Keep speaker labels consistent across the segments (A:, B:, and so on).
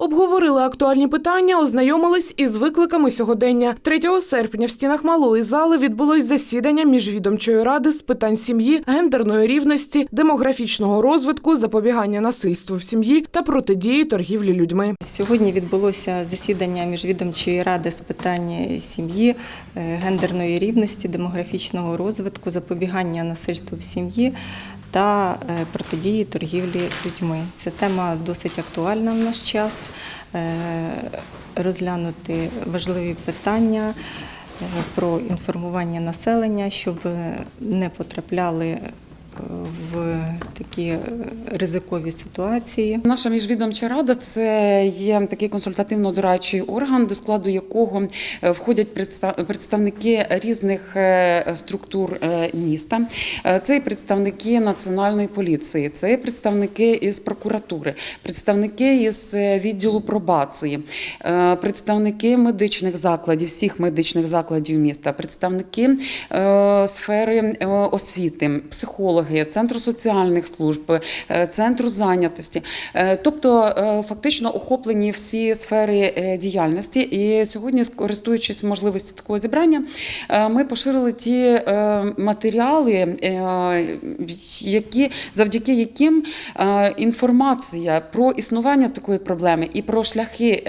A: Обговорили актуальні питання, ознайомились із викликами сьогодення. 3 серпня в стінах малої зали відбулось засідання міжвідомчої ради з питань сім'ї, гендерної рівності, демографічного розвитку, запобігання насильству в сім'ї та протидії торгівлі людьми.
B: Сьогодні відбулося засідання міжвідомчої ради з питань сім'ї, е, гендерної рівності, демографічного розвитку, запобігання насильству в сім'ї та е, протидії торгівлі людьми. Ця тема досить актуальна в наш час. Е, Розглянути важливі питання е, про інформування населення, щоб не потрапляли в такі е, ризикові ситуації.
C: Наша міжвідомча рада це є такий консультативно-дорадчий орган, до складу якого е, входять представники різних е, структур міста. Це і представники національної поліції, це і представники із прокуратури, представники із відділу пробації, представники медичних закладів, всіх медичних закладів міста, представники сфери освіти, психологи, центру соціальних служб, е, центру зайнятості. Е, Тобто, е, фактично охоплені всі сфери діяльності. І сьогодні, користуючись можливістю такого зібрання, ми поширили ті матеріали, які завдяки яким інформація про існування такої проблеми і про шляхи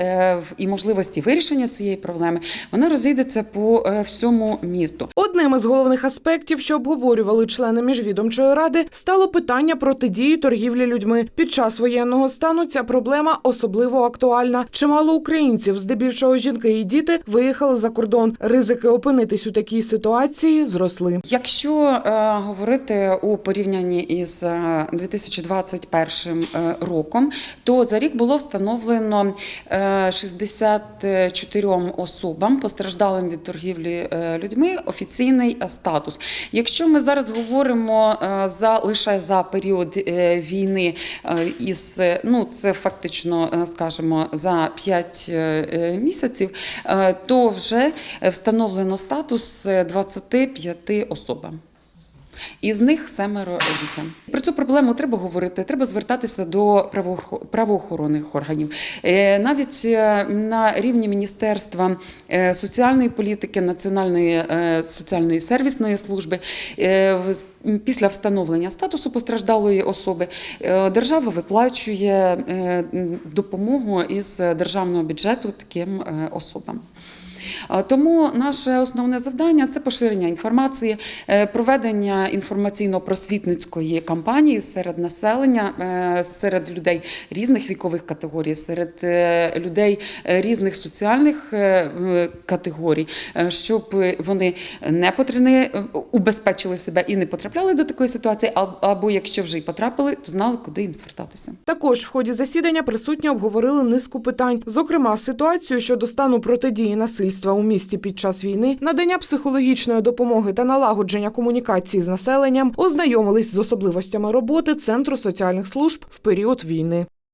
C: і можливості вирішення цієї проблеми вона розійдеться по всьому місту.
A: Одним із головних аспектів, що обговорювали члени міжвідомчої ради, стало питання протидії торгівлі людьми. Під час воєнного стану ця проблема особливо актуальна. Чимало українців, здебільшого жінки і діти, виїхали за кордон. Ризики опинитись у такій ситуації зросли.
C: Якщо е, говорити у порівнянні із е, 2021 е, роком, то за рік було встановлено е, 64 особам постраждалим від торгівлі е, людьми офіційний е, статус. Якщо ми зараз говоримо е, за лише за період е, війни е, із е, ну це фактично скажімо за 5 місяців, то вже встановлено статус е, 25 особам. Із них семеро дітям. Про цю проблему треба говорити, треба звертатися до правоохо- правоохоронних органів. Е, Навіть е, на рівні Міністерства е, соціальної політики, Національної соціальної сервісної служби після встановлення статусу постраждалої особи держава виплачує допомогу із державного бюджету таким особам. Тому наше основне завдання це поширення інформації, е, проведення інформаційно-просвітницької кампанії серед населення, е, серед людей різних вікових категорій, серед е, людей різних соціальних категорій, щоб вони не потрібні, убезпечили себе і не потрапляли до такої ситуації, або якщо вже й потрапили, то знали, куди їм звертатися.
A: Також в ході засідання присутні обговорили низку питань, зокрема ситуацію щодо стану протидії насильства у місті під час війни, надання психологічної допомоги та налагодження комунікації з населенням, ознайомились з особливостями роботи Центру соціальних служб в період війни.